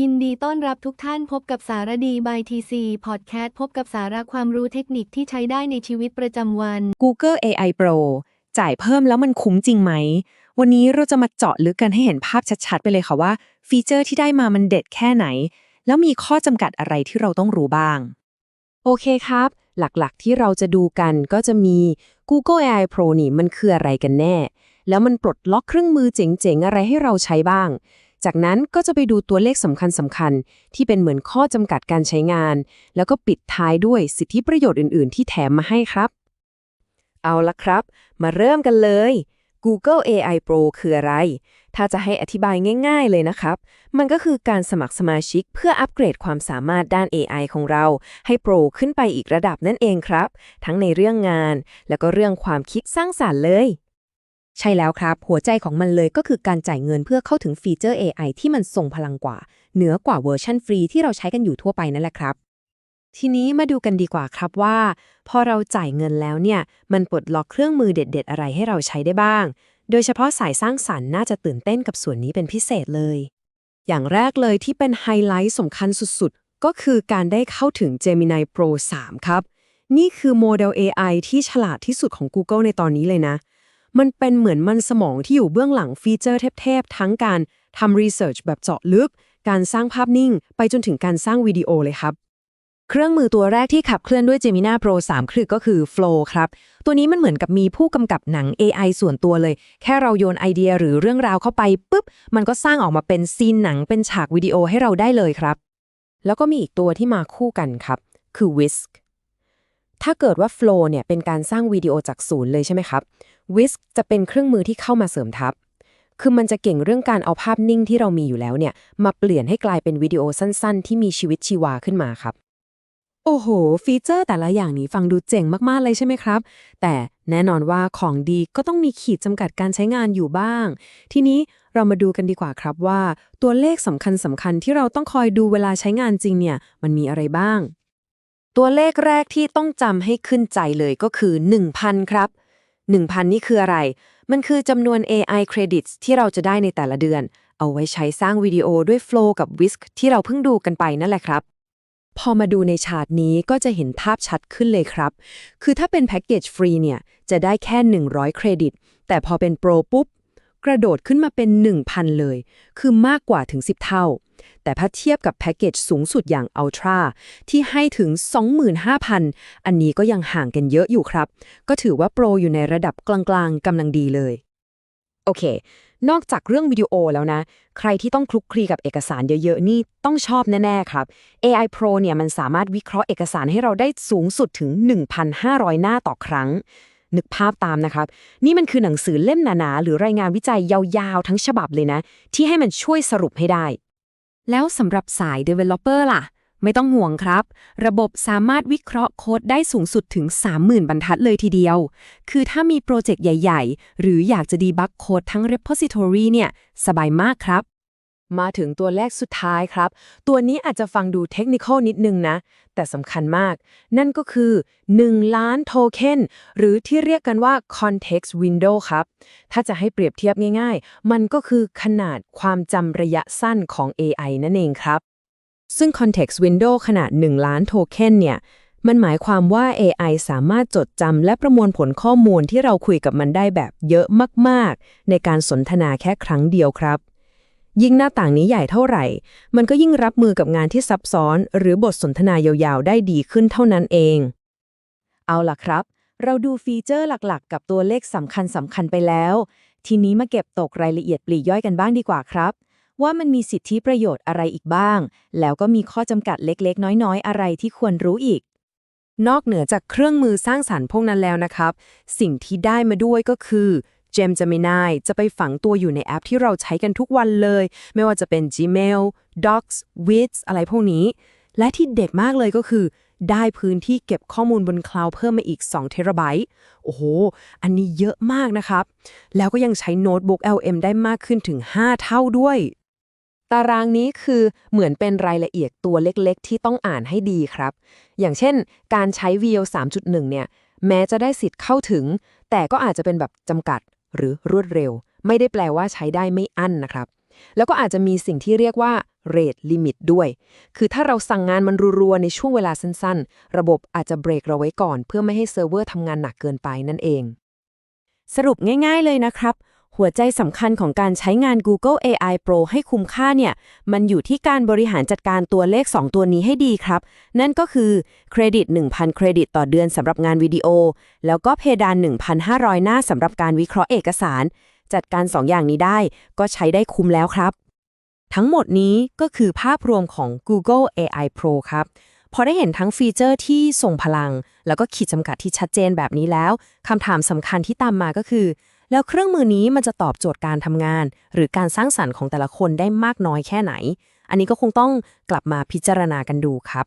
ยินดีต้อนรับทุกท่านพบกับสารดีบายทีซีพอดแคสต์พบกับสาระความรู้เทคนิคที่ใช้ได้ในชีวิตประจำวัน Google AI Pro จ่ายเพิ่มแล้วมันคุ้มจริงไหม วันนี้เราจะมาเจาะลึกกันให้เห็นภาพชัดๆ ไปเลยค่ะว่า ฟีเจอร์ที่ได้มามันเด็ดแค่ไหน แล้วมีข้อจำกัดอะไรที่เราต้องรู้บ้าง โอเคครับ หลักๆ ที่เราจะดูกันก็จะมี Google AI Pro นี่มันคืออะไรกันแน่ แล้วมันปลดล็อกเครื่องมือเจ๋งๆอะไรให้เราใช้บ้าง จากนั้นก็จะไปดูตัวเลขสำคัญสำคัญๆที่เป็นเหมือนข้อจำกัดการใช้งาน แล้วก็ปิดท้ายด้วยสิทธิประโยชน์อื่น ๆ ที่แถมมาให้ครับ เอาละครับ มาเริ่มกันเลย Google AI Pro คืออะไร ถ้าจะให้อธิบายง่าย ๆ เลยนะครับ มันก็คือการสมัครสมาชิกเพื่ออัปเกรดความสามารถด้าน AI ของเรา ให้โปรขึ้นไปอีกระดับนั่นเองครับ ทั้งในเรื่องงาน แล้วก็เรื่องความคิดสร้างสารรค์เลย ใช่แล้วครับ หัวใจของมันเลยก็คือการจ่ายเงินเพื่อเข้าถึงฟีเจอร์ AI ที่มันทรงพลังกว่า เหนือกว่าเวอร์ชันฟรีที่เราใช้กันอยู่ทั่วไปนั่นแหละครับ ทีนี้มาดูกันดีกว่าครับว่า พอเราจ่ายเงินแล้วเนี่ย มันปลดล็อกเครื่องมือเด็ด ๆ อะไรให้เราใช้ได้บ้าง โดยเฉพาะสายสร้างสรรค์น่าจะตื่นเต้นกับส่วนนี้เป็นพิเศษเลย อย่างแรกเลยที่เป็นไฮไลท์สำคัญสุดๆ ก็คือการได้เข้าถึง Gemini Pro 3 ครับ นี่คือโมเดล AI ที่ฉลาดที่สุดของ Google ในตอนนี้เลยนะ มันเป็นเหมือนมันสมองที่อยู่เบื้องหลังฟีเจอร์เทพๆทั้งการทำรีเสิร์ชแบบเจาะลึก การสร้างภาพนิ่ง ไปจนถึงการสร้างวิดีโอเลยครับ เครื่องมือตัวแรกที่ขับเคลื่อนด้วย Gemini Pro 3 คือก็คือ Flow ครับ ตัวนี้มันเหมือนกับมีผู้กำกับหนัง AI ส่วนตัวเลย แค่เราโยนไอเดียหรือเรื่องราวเข้าไปปุ๊บ มันก็สร้างออกมาเป็นซีนหนังเป็นฉากวิดีโอให้เราได้เลยครับ แล้วก็มีอีกตัวที่มาคู่กันครับ คือ Whisk ถ้าเกิดว่า Flow เนี่ยเป็นการสร้างวิดีโอจากศูนย์เลยใช่ไหมครับ Whisk จะเป็นเครื่องมือที่เข้ามาเสริมทับ คือมันจะเก่งเรื่องการเอาภาพนิ่งที่เรามีอยู่แล้วเนี่ย มาเปลี่ยนให้กลายเป็นวิดีโอสั้นๆ ที่มีชีวิตชีวาขึ้นมาครับ โอ้โห ฟีเจอร์แต่ละอย่างนี้ฟังดูเจ๋งมากๆเลยใช่ไหมครับ แต่แน่นอนว่าของดีก็ต้องมีขีดจำกัดการใช้งานอยู่บ้าง ทีนี้เรามาดูกันดีกว่าครับว่า ตัวเลขสำคัญสำคัญๆที่เราต้องคอยดูเวลาใช้งานจริงเนี่ย มันมีอะไรบ้าง ตัวเลขแรกที่ต้องจำให้ขึ้นใจเลยก็คือ 1,000 ครับ 1,000 นี่คืออะไร มันคือจำนวน AI credits ที่เราจะได้ในแต่ละเดือน เอาไว้ใช้สร้างวิดีโอด้วย Flow กับ Whisk ที่เราเพิ่งดูกันไปนั่นแหละครับ พอมาดูในชาร์ตนี้ก็จะเห็นภาพชัดขึ้นเลยครับ คือถ้าเป็นแพ็กเกจฟรีเนี่ย จะได้แค่ 100 เครดิต แต่พอเป็นโปรปุ๊บ กระโดดขึ้นมาเป็น 1,000 เลย คือมากกว่าถึง 10 เท่า แต่ถ้าเทียบกับแพ็กเกจสูงสุดอย่าง Ultra ที่ให้ถึง 25,000 อันนี้ก็ยังห่างกันเยอะอยู่ครับ ก็ถือว่าโปรอยู่ในระดับกลางๆกำลังดีเลย โอเค นอกจากเรื่องวิดีโอแล้วนะ ใครที่ต้องคลุกคลีกับเอกสารเยอะๆ นี่ต้องชอบแน่ๆครับ AI Pro เนี่ยมันสามารถวิเคราะห์เอกสารให้เราได้สูงสุดถึง 1,500 หน้าต่อครั้งนึกภาพตามนะครับ นี่มันคือหนังสือเล่มหนาๆ หรือรายงานวิจัยยาวๆ ทั้งฉบับเลยนะ ที่ให้มันช่วยสรุปให้ได้ แล้วสำหรับสาย Developer ล่ะ ไม่ต้องห่วงครับ ระบบสามารถวิเคราะห์โค้ดได้สูงสุดถึง 30,000 บรรทัดเลยทีเดียว คือถ้ามีโปรเจกต์ใหญ่ ๆ หรืออยากจะดีบักโค้ดทั้ง repository เนี่ย สบายมากครับ มาถึงตัวแรกสุดท้ายครับ ตัวนี้อาจจะฟังดูเทคนิคนิดนึงนะ แต่สำคัญมาก นั่นก็คือ 1 ล้านโทเค็นหรือที่เรียกกันว่า context window ครับ ถ้าจะให้เปรียบเทียบง่ายๆ มันก็คือขนาดความจำระยะสั้นของ AI นั่นเองครับ ซึ่ง context window ขนาด 1 ล้านโทเค็นเนี่ย มันหมายความว่า AI สามารถจดจำและประมวลผลข้อมูลที่เราคุยกับมันได้แบบเยอะมากๆ ในการสนทนาแค่ครั้งเดียวครับ ยิ่งหน้าต่างนี้ใหญ่เท่าไหร่ มันก็ยิ่งรับมือกับงานที่ซับซ้อน หรือบทสนทนายาวๆ ได้ดีขึ้นเท่านั้นเอง เอาล่ะครับ เราดูฟีเจอร์หลักๆ กับตัวเลขสำคัญสำคัญไปแล้ว ทีนี้มาเก็บตกรายละเอียดปลีย่อยกันบ้างดีกว่าครับ ว่ามันมีสิทธิประโยชน์อะไรอีกบ้าง แล้วก็มีข้อจำกัดเล็กๆ น้อยๆ อะไรที่ควรรู้อีกนอกเหนือจากเครื่องมือสร้างสรรค์พวกนั้นแล้วนะครับ สิ่งที่ได้มาด้วยก็คือ Gem Gemini จะไปฝังตัวอยู่ในแอปที่เราใช้กันทุกวันเลย ไม่ว่าจะเป็น Gmail Docs Wits อะไรพวกนี้ และที่เด็ดมากเลยก็คือ ได้พื้นที่เก็บข้อมูลบนคลาวด์เพิ่มมาอีก2เทราไบต์โอ้โห อันนี้เยอะมากนะครับ แล้วก็ยังใช้โน้ตบุ๊ก LM ได้มากขึ้นถึง 5 เท่าด้วยตารางนี้คือเหมือนเป็นรายละเอียดตัวเล็กๆ ที่ต้องอ่านให้ดีครับ อย่างเช่น การใช้ VO 3.1 เนี่ย แม้จะได้สิทธิ์เข้าถึง แต่ก็อาจจะเป็นแบบจำกัด หรือรวดเร็ว ไม่ได้แปลว่าใช้ได้ไม่อั้นนะครับ แล้วก็อาจจะมีสิ่งที่เรียกว่า rate limit ด้วย คือถ้าเราสั่งงานมันรัวๆ ในช่วงเวลาสั้นๆ ระบบอาจจะเบรกเราไว้ก่อน เพื่อไม่ให้เซิร์ฟเวอร์ทำงานหนักเกินไปนั่นเอง สรุปง่าย ๆเลยนะครับ หัวใจสำคัญของการใช้งาน Google AI Pro ให้คุ้มค่าเนี่ย มันอยู่ที่การบริหารจัดการตัวเลข 2 ตัวนี้ให้ดีครับ นั่นก็คือเครดิต 1,000 เครดิตต่อเดือนสำหรับงานวิดีโอ แล้วก็เพดาน 1,500 หน้าสำหรับการวิเคราะห์เอกสาร จัดการ 2 อย่างนี้ได้ ก็ใช้ได้คุ้มแล้วครับ ทั้งหมดนี้ก็คือภาพรวมของ Google AI Pro ครับพอได้เห็นทั้งฟีเจอร์ที่ส่งพลัง แล้วก็ขีดจำกัดที่ชัดเจนแบบนี้แล้วคำถามสำคัญที่ตามมาก็คือ แล้วเครื่องมือนี้มันจะตอบโจทย์การทำงาน หรือการสร้างสรรค์ของแต่ละคนได้มากน้อยแค่ไหน อันนี้ก็คงต้องกลับมาพิจารณากันดูครับ